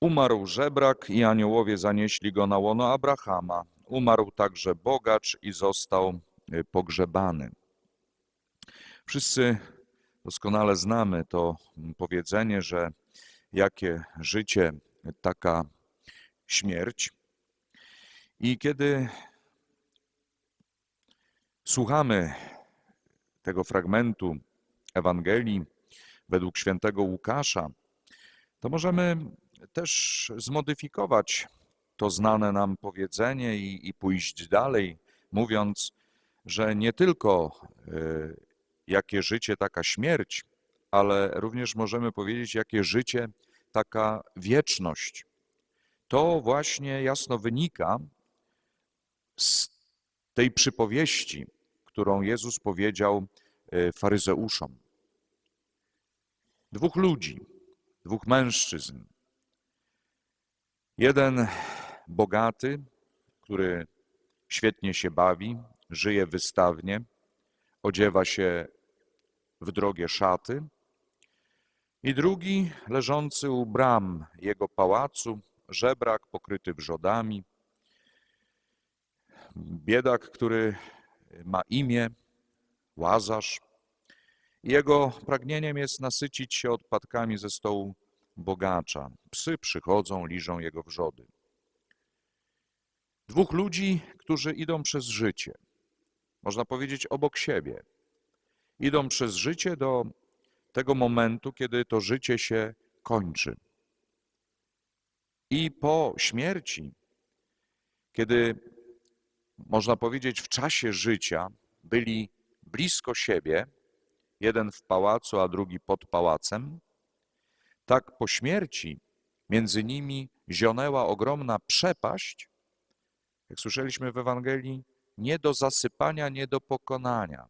Umarł żebrak i aniołowie zanieśli go na łono Abrahama. Umarł także bogacz i został y, pogrzebany. Wszyscy doskonale znamy to powiedzenie, że jakie życie, taka śmierć. I kiedy słuchamy tego fragmentu Ewangelii według świętego Łukasza, to możemy też zmodyfikować to znane nam powiedzenie i, i pójść dalej, mówiąc, że nie tylko y, jakie życie, taka śmierć, ale również możemy powiedzieć, jakie życie, taka wieczność. To właśnie jasno wynika z tej przypowieści, którą Jezus powiedział y, faryzeuszom. Dwóch ludzi, dwóch mężczyzn. Jeden bogaty, który świetnie się bawi, żyje wystawnie, odziewa się w drogie szaty, i drugi leżący u bram jego pałacu, żebrak pokryty wrzodami, biedak, który ma imię Łazarz. Jego pragnieniem jest nasycić się odpadkami ze stołu bogacza. Psy przychodzą, liżą jego wrzody. Dwóch ludzi, którzy idą przez życie, można powiedzieć obok siebie. Idą przez życie do tego momentu, kiedy to życie się kończy. I po śmierci, kiedy można powiedzieć w czasie życia byli blisko siebie, jeden w pałacu, a drugi pod pałacem, tak po śmierci między nimi zionęła ogromna przepaść, jak słyszeliśmy w Ewangelii, nie do zasypania, nie do pokonania.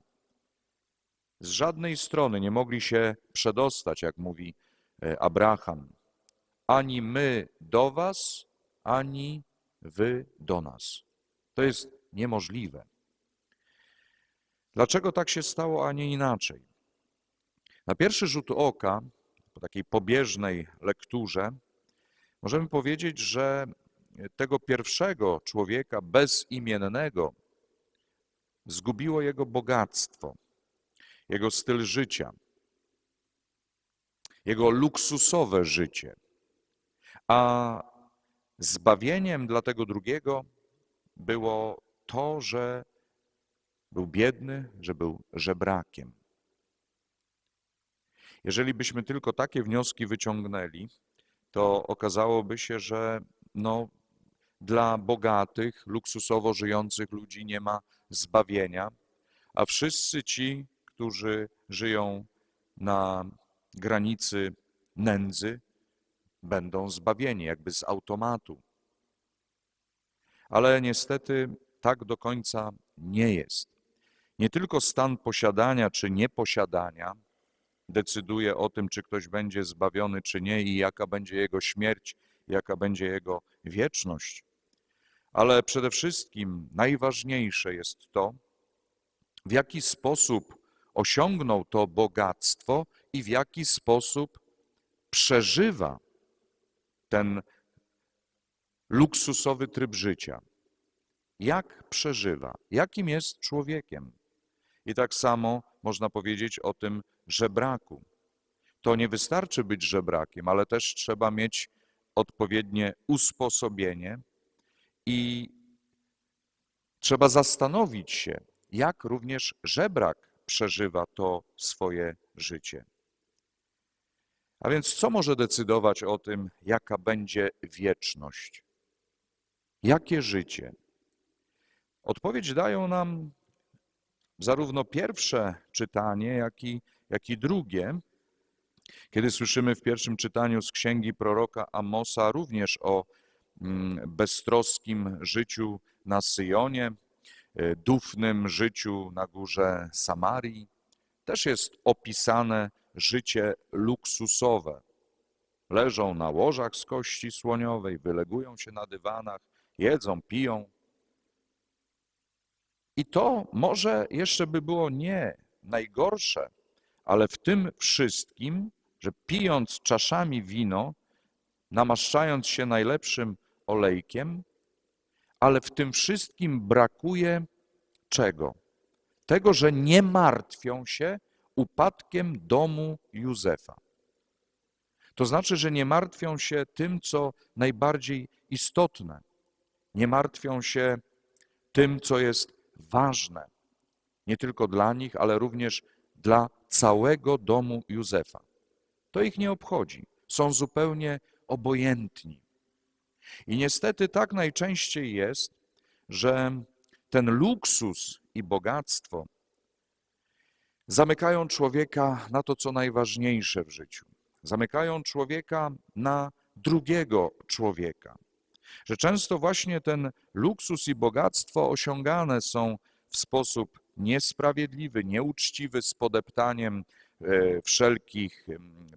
Z żadnej strony nie mogli się przedostać, jak mówi e, Abraham, ani my do was, ani wy do nas. To jest niemożliwe. Dlaczego tak się stało, a nie inaczej? Na pierwszy rzut oka, po takiej pobieżnej lekturze, możemy powiedzieć, że tego pierwszego człowieka bezimiennego zgubiło jego bogactwo, jego styl życia, jego luksusowe życie. A zbawieniem dla tego drugiego było to, że był biedny, że był żebrakiem. Jeżeli byśmy tylko takie wnioski wyciągnęli, to okazałoby się, że no, dla bogatych, luksusowo żyjących ludzi nie ma zbawienia, a wszyscy ci, którzy żyją na granicy nędzy, będą zbawieni, jakby z automatu. Ale niestety tak do końca nie jest. Nie tylko stan posiadania czy nieposiadania decyduje o tym, czy ktoś będzie zbawiony, czy nie, i jaka będzie jego śmierć, jaka będzie jego wieczność. Ale przede wszystkim najważniejsze jest to, w jaki sposób osiągnął to bogactwo i w jaki sposób przeżywa ten luksusowy tryb życia. Jak przeżywa, jakim jest człowiekiem. I tak samo można powiedzieć o tym żebraku. To nie wystarczy być żebrakiem, ale też trzeba mieć odpowiednie usposobienie i trzeba zastanowić się, jak również żebrak przeżywa to swoje życie. A więc co może decydować o tym, jaka będzie wieczność? Jakie życie? Odpowiedź dają nam zarówno pierwsze czytanie, jak i, jak i drugie, kiedy słyszymy w pierwszym czytaniu z księgi proroka Amosa również o mm, beztroskim życiu na Syjonie, y, dufnym życiu na górze Samarii, też jest opisane życie luksusowe. Leżą na łożach z kości słoniowej, wylegują się na dywanach, jedzą, piją. I to może jeszcze by było nie najgorsze, ale w tym wszystkim, że pijąc czaszami wino, namaszczając się najlepszym olejkiem, ale w tym wszystkim brakuje czego? Tego, że nie martwią się upadkiem domu Józefa. To znaczy, że nie martwią się tym, co najbardziej istotne. Nie martwią się tym, co jest ważne. Nie tylko dla nich, ale również dla całego domu Józefa. To ich nie obchodzi. Są zupełnie obojętni. I niestety tak najczęściej jest, że ten luksus i bogactwo zamykają człowieka na to, co najważniejsze w życiu. Zamykają człowieka na drugiego człowieka. Że często właśnie ten luksus i bogactwo osiągane są w sposób niesprawiedliwy, nieuczciwy, z podeptaniem e, wszelkich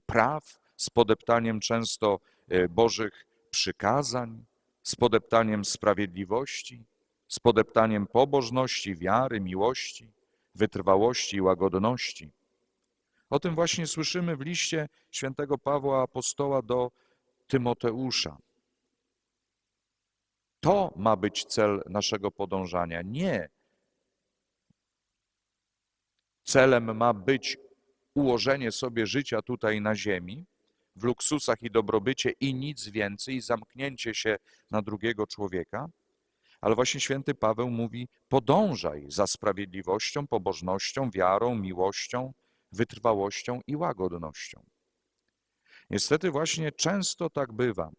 praw, z podeptaniem często e, Bożych przykazań, z podeptaniem sprawiedliwości, z podeptaniem pobożności, wiary, miłości, wytrwałości i łagodności. O tym właśnie słyszymy w liście świętego Pawła Apostoła do Tymoteusza. To ma być cel naszego podążania. Nie. Celem ma być ułożenie sobie życia tutaj na ziemi, w luksusach i dobrobycie i nic więcej, i zamknięcie się na drugiego człowieka, ale właśnie święty Paweł mówi: podążaj za sprawiedliwością, pobożnością, wiarą, miłością, wytrwałością i łagodnością. Niestety, właśnie często tak bywa,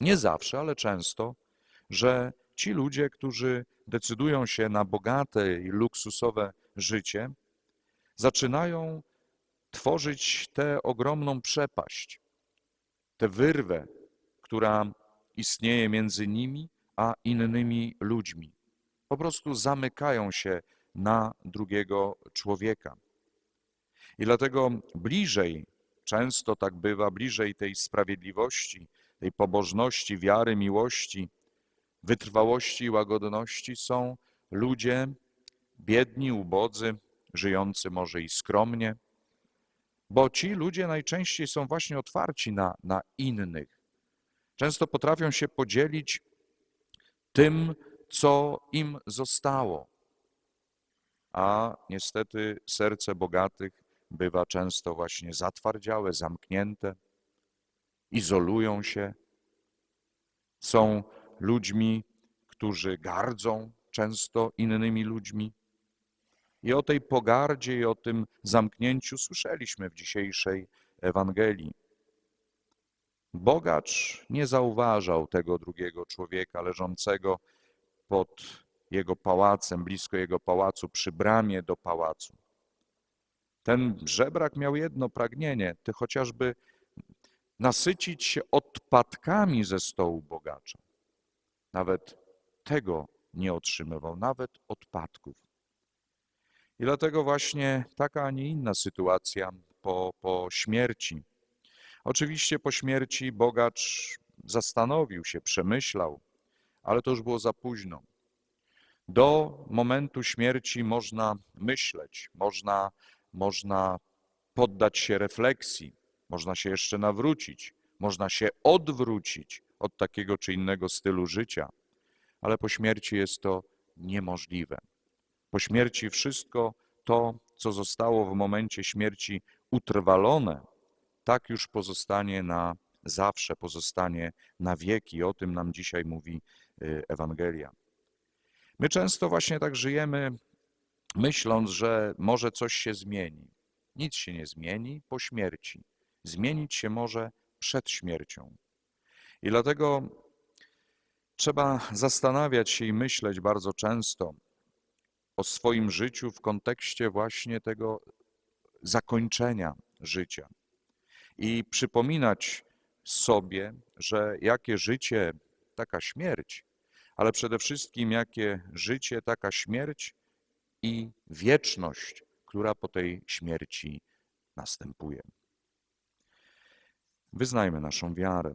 nie zawsze, ale często, że ci ludzie, którzy decydują się na bogate i luksusowe życie, zaczynają tworzyć tę ogromną przepaść, tę wyrwę, która istnieje między nimi a innymi ludźmi. Po prostu zamykają się na drugiego człowieka. I dlatego bliżej, często tak bywa, bliżej tej sprawiedliwości, tej pobożności, wiary, miłości, wytrwałości i łagodności są ludzie biedni, ubodzy, żyjący może i skromnie, bo ci ludzie najczęściej są właśnie otwarci na, na innych. Często potrafią się podzielić tym, co im zostało. A niestety serce bogatych bywa często właśnie zatwardziałe, zamknięte, izolują się, są ludźmi, którzy gardzą często innymi ludźmi. I o tej pogardzie i o tym zamknięciu słyszeliśmy w dzisiejszej Ewangelii. Bogacz nie zauważał tego drugiego człowieka leżącego pod jego pałacem, blisko jego pałacu, przy bramie do pałacu. Ten żebrak miał jedno pragnienie, to chociażby nasycić się odpadkami ze stołu bogacza. Nawet tego nie otrzymywał, nawet odpadków. I dlatego właśnie taka, a nie inna sytuacja po, po śmierci. Oczywiście po śmierci bogacz zastanowił się, przemyślał, ale to już było za późno. Do momentu śmierci można myśleć, można, można poddać się refleksji, można się jeszcze nawrócić, można się odwrócić od takiego czy innego stylu życia, ale po śmierci jest to niemożliwe. Po śmierci wszystko to, co zostało w momencie śmierci utrwalone, tak już pozostanie na zawsze, pozostanie na wieki. O tym nam dzisiaj mówi y, Ewangelia. My często właśnie tak żyjemy, myśląc, że może coś się zmieni. Nic się nie zmieni po śmierci. Zmienić się może przed śmiercią. I dlatego trzeba zastanawiać się i myśleć bardzo często o swoim życiu w kontekście właśnie tego zakończenia życia i przypominać sobie, że jakie życie, taka śmierć, ale przede wszystkim jakie życie, taka śmierć i wieczność, która po tej śmierci następuje. Wyznajmy naszą wiarę.